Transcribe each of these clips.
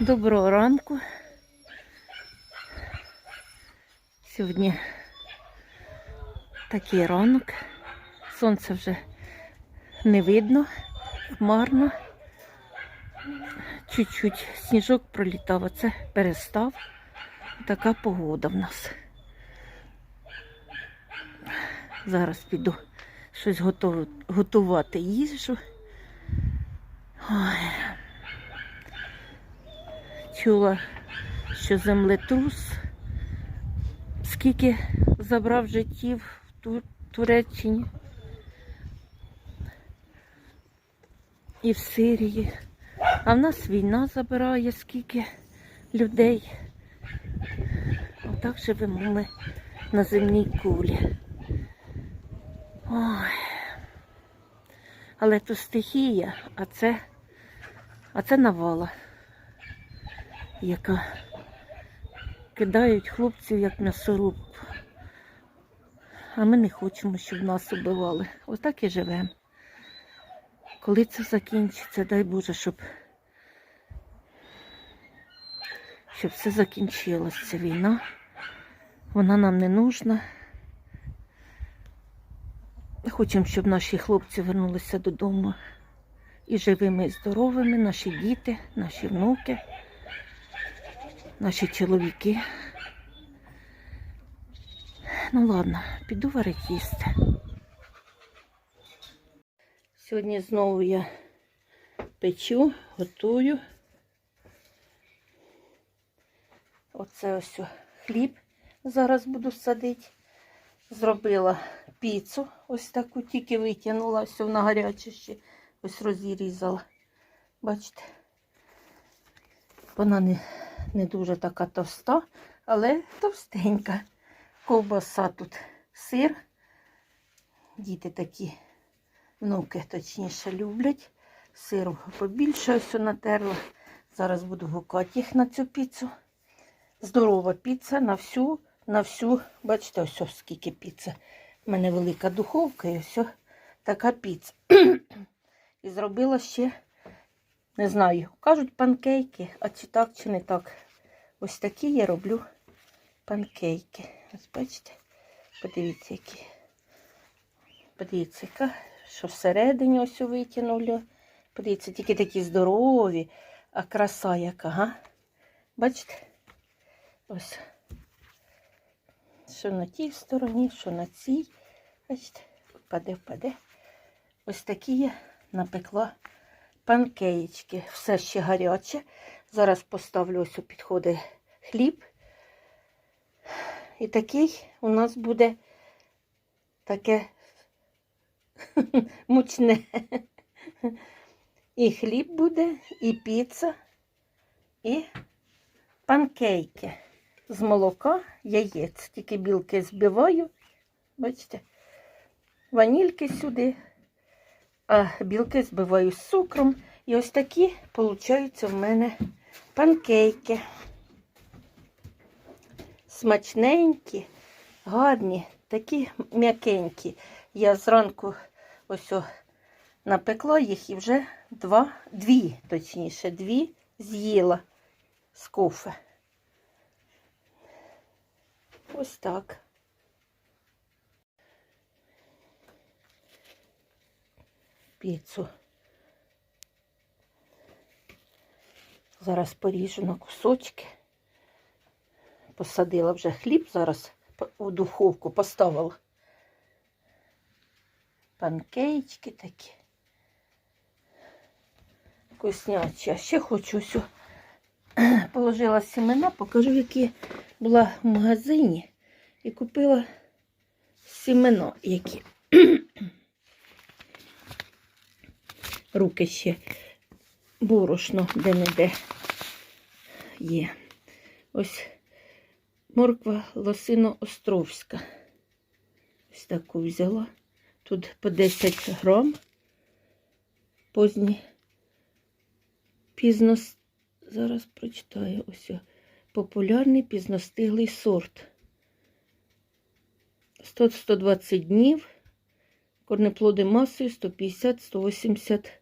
Доброго ранку. Сьогодні такий ранок. Сонце вже не видно, хмарно. Чуть-чуть сніжок пролітав, а це перестав. Така погода в нас. Зараз піду щось готувати їжу. Ой. Чула, що землетрус скільки забрав життів в Туреччині і в Сирії. А в нас війна забирає скільки людей. Отак живемо ми на земній кулі. Ой. Але то стихія, а це, а це навала, яка кидають хлопців як м'ясоруб. А ми не хочемо, щоб нас убивали. Отак і живемо. Коли це закінчиться, дай Боже, щоб, щоб все закінчилось, ця війна. Вона нам не нужна. Хочемо, щоб наші хлопці вернулися додому і живими, і здоровими, наші діти, наші внуки, наші чоловіки. Ну ладно, піду варити їсти. Сьогодні знову я печу, готую. Оце ось хліб зараз буду садити. Зробила піцу, ось таку, тільки витягнула, все на гаряче ще ось розрізала. Бачите? Вона не, не дуже така товста, але товстенька. Ковбаса тут сир. Діти такі, внуки точніше люблять. Сиру побільше ось натерла. Зараз буду гукати їх на цю піцу. Здорова піца на всю, на всю, бачите, ось ось скільки піца. У мене велика духовка і ось така піца. і зробила ще, не знаю, кажуть панкейки, а чи так, чи не так. Ось такі я роблю панкейки. Ось бачите, подивіться, які. Подивіться, яка, що всередині ось витягнули. Подивіться, тільки такі здорові, а краса яка, га? Бачите? Ось. Що на тій стороні, що на цій. Бачите, впаде, впаде. Ось такі я напекла панкеєчки. Все ще гаряче. Зараз поставлю ось у підходи хліб. І такий у нас буде таке мучне. І хліб буде, і піца, і панкейки з молока, яєць. Тільки білки збиваю. Бачите? Ванільки сюди, білки збиваю з цукром. І ось такі, виходять, в мене панкейки. Смачненькі, гарні, такі м'якенькі. Я зранку ось напекла їх і вже два, дві, точніше, дві з'їла з кофе. Ось так. Піцу. Зараз поріжу на кусочки. Посадила вже хліб, зараз у духовку поставила. Панкейчики такі. Вкуснячі. А ще хочу ось положила семена, покажу, які була в магазині і купила семена, які руки ще борошно де-не-де є. Ось морква лосино-островська. Ось таку взяла. Тут по 10 грам. Поздні пізно, зараз прочитаю ось. Популярний пізностиглий сорт. 100-120 днів. Корнеплоди масою 150-180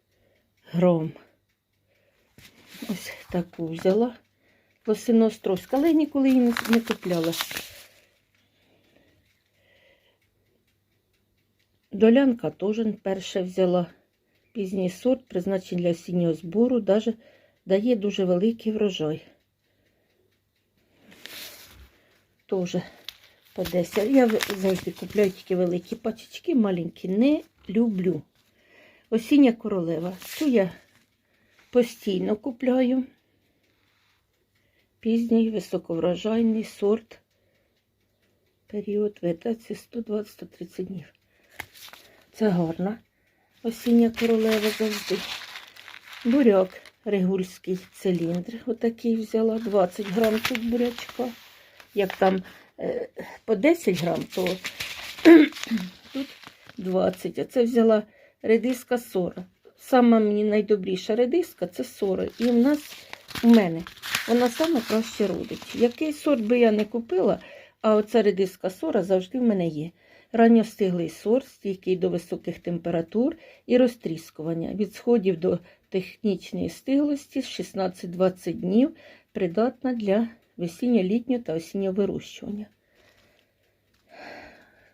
грам. Ось таку взяла. Лосиностроська, але ніколи її не, купляла. Долянка теж перше взяла. Пізній сорт, призначений для осіннього збору, даже дає дуже великий врожай. Тоже по 10. Я завжди купляю тільки великі пачечки, маленькі не люблю. Осіння королева. Цю я постійно купляю. Пізній високоврожайний сорт. Період вегетації 120-130 днів. Це гарна осіння королева завжди. Буряк регульський циліндр. Отакий взяла 20 грам тут бурячка. Як там е, по 10 грам, то тут 20. А це взяла редиска сора. Сама мені найдобріша редиска це сора. І в нас у мене вона саме краще родить. Який сорт би я не купила, а оця редиска сора завжди в мене є. Ранньостиглий сорт, стійкий до високих температур і розтріскування. Від сходів до технічної стиглості з 16-20 днів придатна для весінньо-літнього та осіннього вирощування.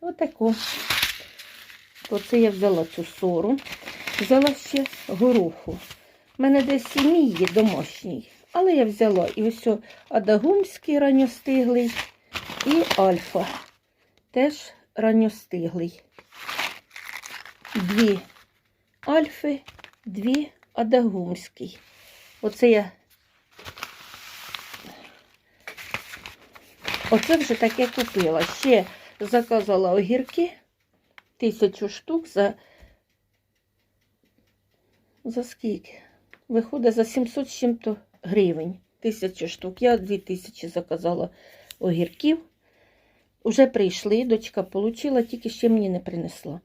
Отако. Оце я взяла цю сору. Взяла ще гороху. У мене десь і є домашній. Але я взяла і ось адагумський ранньостиглий, і альфа. Теж ранньостиглий. Дві альфи, дві адагумський. Оце я. Оце вже таке купила. Ще заказала огірки. Тисячу штук за. За скільки? Виходить за 700 з чим-то гривень. Тисячу штук. Я 2000 заказала огірків. Уже прийшли, дочка отримала, тільки ще мені не принесла.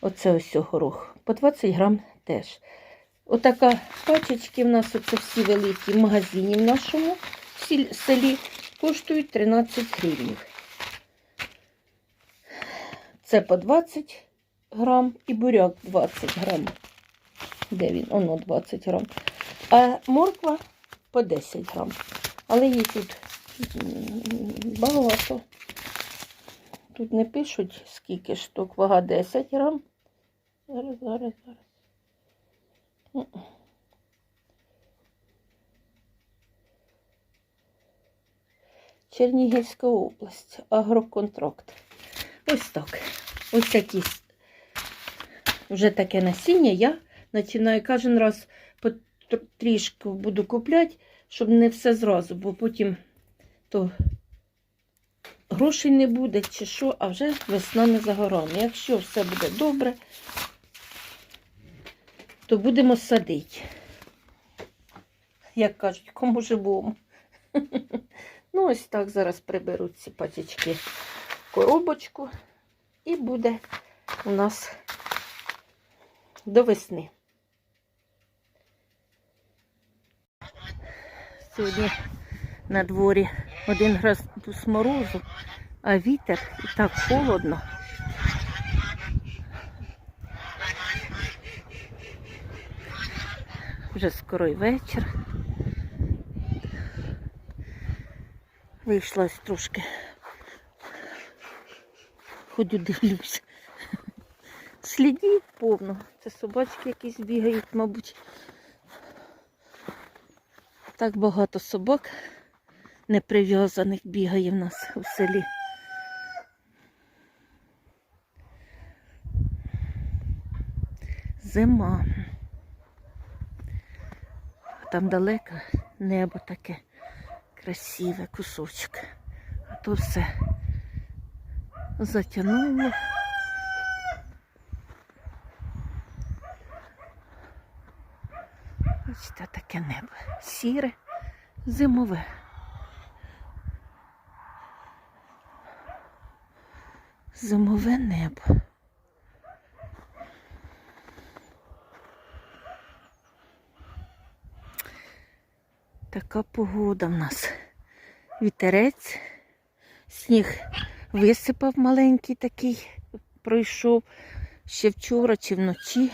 Оце ось горох. По 20 грам теж. Отака пачечки в нас оце всі великі в магазині в нашому в селі коштують 13 гривень. Це по 20 грам і буряк 20 грам. Де він? Оно 20 грам. А морква по 10 грам. Але її тут багато. Тут не пишуть, скільки штук, вага 10 грам. Зараз, зараз, зараз. Чернігівська область, агроконтракт. Ось так. Ось такі вже таке насіння я починаю кожен раз трішки буду купляти, щоб не все зразу, бо потім то грошей не буде чи що, а вже весна не за горами. Якщо все буде добре, то будемо садити. Як кажуть, кому живому. Ну, ось так зараз приберу ці пачечки коробочку і буде у нас до весни. Сьогодні на дворі один градус морозу, а вітер і так холодно. Вже скоро й вечір. Вийшла ось трошки. Ходю, дивлюсь. Слідів повно. Це собачки якісь бігають, мабуть. Так багато собак неприв'язаних бігає в нас у селі. Зима. Там далеко небо таке красиве кусочок. А то все затягнуло. Бачите, таке небо. Сіре, зимове. Зимове небо. Така погода в нас. Вітерець, сніг висипав маленький такий, пройшов ще вчора чи вночі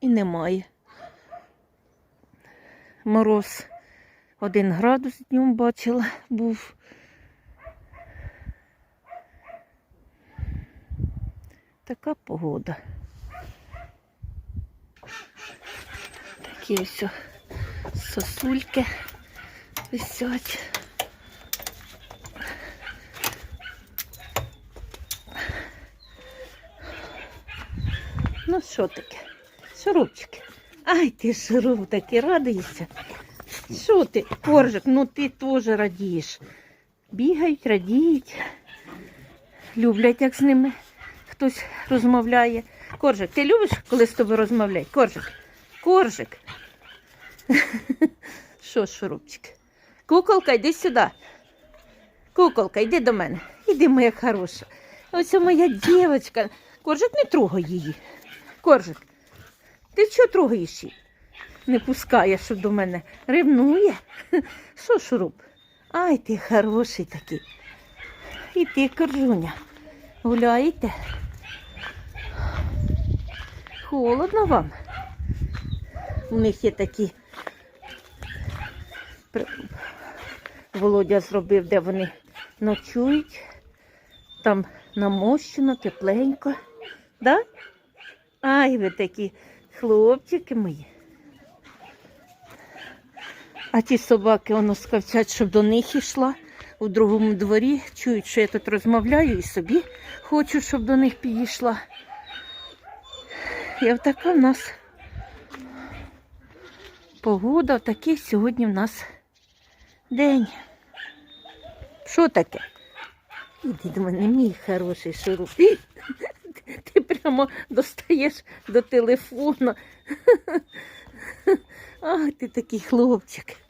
і немає. Мороз Один градус днем бачила, був. Така погода. Такі ось сосульки висять. Ну, що таке? Шурупчики. Ай, ти шуруп таки радуєшся. Що ти, коржик, ну ти теж радієш. Бігають, радіють. Люблять, як з ними хтось розмовляє. Коржик, ти любиш, коли з тобою розмовляють? Коржик, коржик. Що, шурупчик? Куколка, йди сюди. Куколка, йди до мене. Іди, моя хороша. Ось моя дівчинка. Коржик, не трогай її. Коржик, ти чого трогаєш її? Не пускає, що до мене ревнує. Що, шуруп? Ай, ти хороший такий. І ти, коржуня. Гуляєте? Холодно вам. У них є такі. Володя зробив, де вони ночують. Там намощено, тепленько. Да? Ай, ви такі хлопчики мої. А ті собаки воно скавчать, щоб до них йшла. У другому дворі чують, що я тут розмовляю і собі хочу, щоб до них підійшла. І така в нас погода, такий сьогодні в нас день. Що таке? Іди до мене, мій хороший шуруп. Прямо достаєш до телефону. Ах, ти такий хлопчик.